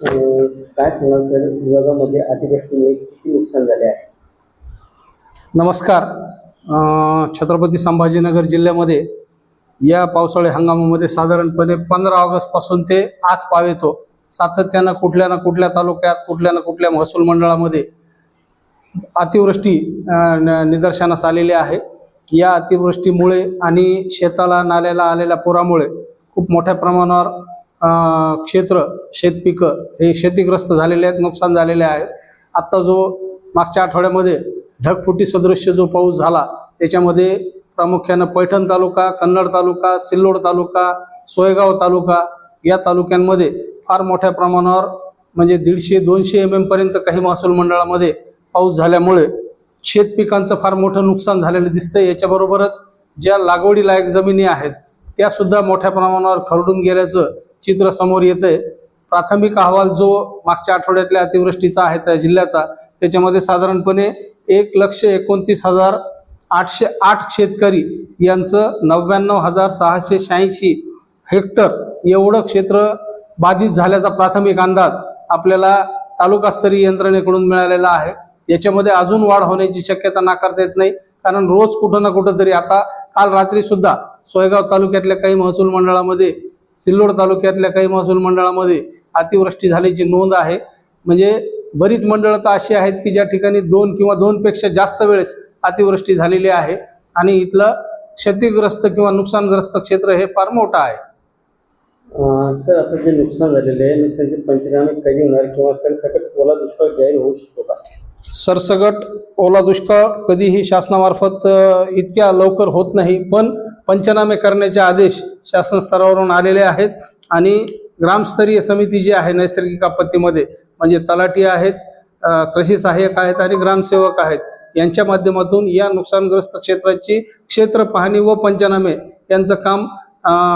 काय सांगाल सर विभागामध्ये अतिवृष्टीमुळे किती नुकसान झाले आहे नमस्कार छत्रपती संभाजीनगर जिल्ह्यामध्ये या पावसाळी हंगामामध्ये साधारणपणे पंधरा ऑगस्टपासून ते आज पाव येतो हो. सातत्यानं कुठल्या ना कुठल्या तालुक्यात कुठल्या ना कुठल्या महसूल मंडळामध्ये अतिवृष्टी न- निदर्शनास आलेली आहे. या अतिवृष्टीमुळे आणि शेताला नाल्याला आलेल्या पुरामुळे खूप मोठ्या प्रमाणावर क्षेत्र शेतपिकं हे शेतीग्रस्त झालेले आहेत नुकसान झालेले आहे. आत्ता जो मागच्या आठवड्यामध्ये ढगफुटी सदृश्य जो पाऊस झाला त्याच्यामध्ये प्रामुख्यानं पैठण तालुका कन्नड तालुका सिल्लोड तालुका सोयगाव तालुका या तालुक्यांमध्ये फार मोठ्या प्रमाणावर म्हणजे दीडशे दोनशे एम एमपर्यंत काही महसूल मंडळामध्ये पाऊस झाल्यामुळे शेतपिकांचं फार मोठं नुकसान झालेलं दिसतंय. याच्याबरोबरच ज्या लागवडी लायक जमिनी आहेत त्या सुद्धा मोठ्या प्रमाणावर खरडून गेल्याचं चित्र समोर येतंय. प्राथमिक अहवाल जो मागच्या आठवड्यातल्या अतिवृष्टीचा आहे त्या जिल्ह्याचा त्याच्यामध्ये साधारणपणे एक लक्ष एकोणतीस हजार आठशे आठ शेतकरी यांचं नव्याण्णव हजार सहाशे शहाऐंशी हेक्टर एवढं क्षेत्र बाधित झाल्याचा प्राथमिक अंदाज आपल्याला तालुकास्तरीय यंत्रणेकडून मिळालेला आहे. याच्यामध्ये अजून वाढ होण्याची शक्यता नाकारता येत नाही. कारण रोज कुठं ना कुठं तरी आता काल रात्री सुद्धा सोयगाव तालुक्यातल्या काही महसूल मंडळामध्ये सिल्लोड तालुक्यातल्या काही महसूल मंडळामध्ये अतिवृष्टी झाल्याची नोंद आहे. म्हणजे बरीच मंडळं तर अशी आहेत की ज्या ठिकाणी दोन किंवा दोनपेक्षा जास्त वेळेस अतिवृष्टी झालेली आहे आणि इथलं क्षतिग्रस्त किंवा नुकसानग्रस्त क्षेत्र हे फार मोठं आहे. सर आता जे नुकसान झालेले आहे नुकसानचे पंचनामे कधी होणार किंवा सर सकट ओला दुष्काळ जाहीर होऊ शकतो का? सरसगट ओला दुष्काळ कधीही शासनामार्फत इतक्या लवकर होत नाही पण पंचनामे करण्याचे आदेश शासन स्तरावरून आलेले आहेत आणि ग्रामस्तरीय समिती जी आहे नैसर्गिक आपत्तीमध्ये म्हणजे तलाठी आहेत कृषी सहाय्यक आहेत आणि ग्रामसेवक आहेत यांच्या माध्यमातून या नुकसानग्रस्त क्षेत्राची क्षेत्र पाहणी व पंचनामे यांचं काम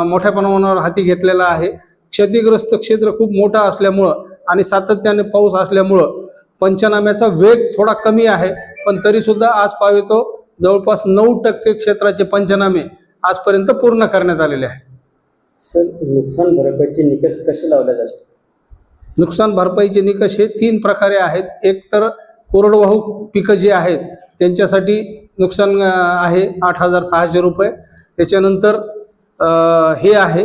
मोठ्या प्रमाणावर हाती घेतलेलं आहे. क्षतिग्रस्त क्षेत्र खूप मोठं असल्यामुळं आणि सातत्याने पाऊस असल्यामुळं पंचनाम्याचा वेग थोडा कमी आहे पण तरीसुद्धा आज पावेतो जवळपास नऊ टक्के क्षेत्राचे पंचनामे आजपर्यंत पूर्ण करण्यात आलेले आहे. सर नुकसान भरपाईचे निकष कसे लावले जातात? नुकसान भरपाईचे निकष हे तीन प्रकारे आहेत. एक तर कोरडवाहू पिकं जी आहेत त्यांच्यासाठी नुकसान आहे आठ हजार सहाशे रुपये. त्याच्यानंतर हे आहे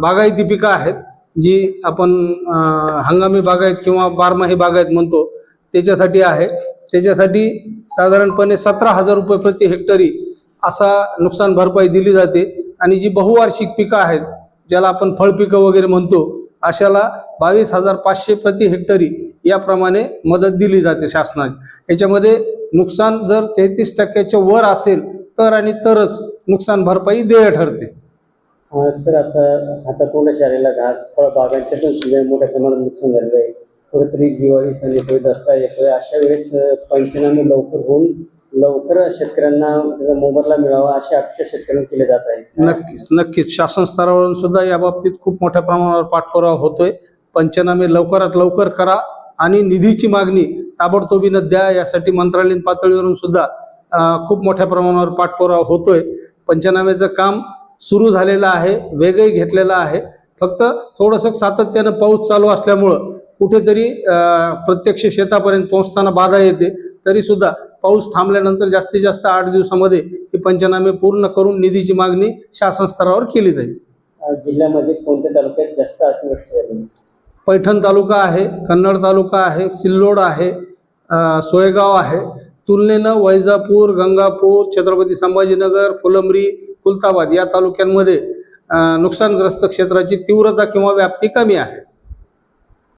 बागायती पिकं आहेत जी आपण हंगामी बागायत किंवा बारमाही बागायत म्हणतो त्याच्यासाठी आहे. त्याच्यासाठी साधारणपणे सतरा हजार रुपये प्रति हेक्टरी असा नुकसान भरपाई दिली जाते. आणि जी बहुवार्षिक पिकं आहेत ज्याला आपण फळपिकं वगैरे म्हणतो अशाला बावीस हजार पाचशे प्रति हेक्टरी याप्रमाणे मदत दिली जाते शासनाची याच्यामध्ये नुकसान जर तेहतीस टक्क्याच्या वर असेल तर आणि तरच नुकसान भरपाई देय ठरते. सर आता हातातोंडाशी शाळेला घास फळबागांच्या पण सुद्धा मोठ्या प्रमाणात नुकसान झालेलं आहे. कुठेतरी दिवाळी सण येतोय दसरा येतोय अशा वेळेस पंचनामे लवकर होऊन लवकर शेतकऱ्यांना त्याचा मोबदला मिळावा अशी अपेक्षा शेतकऱ्यांनी केली जात आहे. नक्कीच नक्कीच. शासन स्तरावरून सुद्धा या बाबतीत खूप मोठ्या प्रमाणावर पाठपुरावा होतोय. पंचनामे लवकरात लवकर करा आणि निधीची मागणी ताबडतोबीनं द्या यासाठी मंत्रालयीन पातळीवरून सुद्धा खूप मोठ्या प्रमाणावर पाठपुरावा होतोय. पंचनाम्याचं काम सुरू झालेलं आहे वेगही घेतलेलं आहे. फक्त थोडंसं सातत्यानं पाऊस चालू असल्यामुळं कुठेतरी प्रत्यक्ष शेतापर्यंत पोहोचताना बाधा येते. तरी सुद्धा पाऊस थांबल्यानंतर जास्तीत जास्त आठ दिवसामध्ये हे पंचनामे पूर्ण करून निधीची मागणी शासन स्तरावर केली जाईल. जिल्ह्यामध्ये कोणत्या तालुक्यात जास्त अतिवृष्टी झाली पैठण तालुका आहे कन्नड तालुका आहे सिल्लोड आहे सोयगाव आहे. तुलनेनं वैजापूर गंगापूर छत्रपती संभाजीनगर फुलंब्री खुलताबाद या तालुक्यांमध्ये नुकसानग्रस्त क्षेत्राची तीव्रता किंवा व्याप्ती कमी आहे.